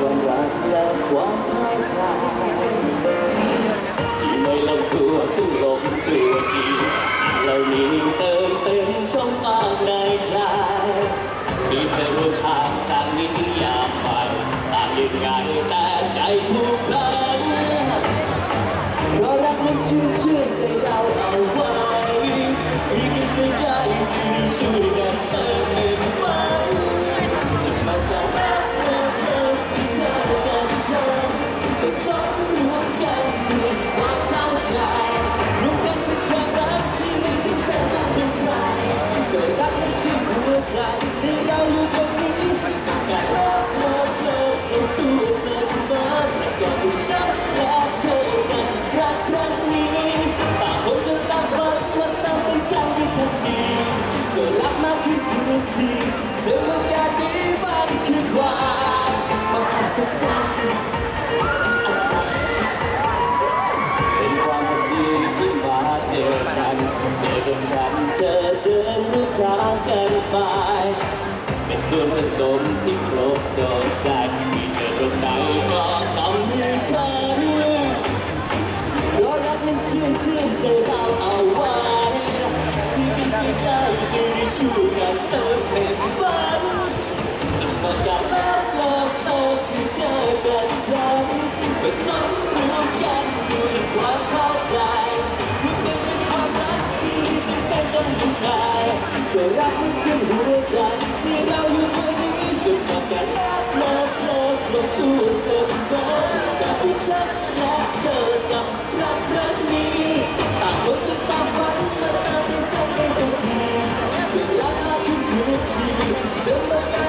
ความรักและความท้ายใจที่ในลำตัวขึ้นลงตัวที่เรามีเติมเต็มช่องว่างในใจที่จะรู้ทางสร้างนิยามใหม่ต่างยังไงแต่ใจผู้ เป็นส่วนผสมที่ครบจองใจ จะรักมันสิ้นหัใจที่เราอยู่ตรงนี้สุกการรักลบลบลบตู้เสมอกับที่ฉันและเธอกับรักเรื่นี้ต่างคนต่างฝันมาตามกันไต้งแพ้เวลามาถึงทีเสมอกัน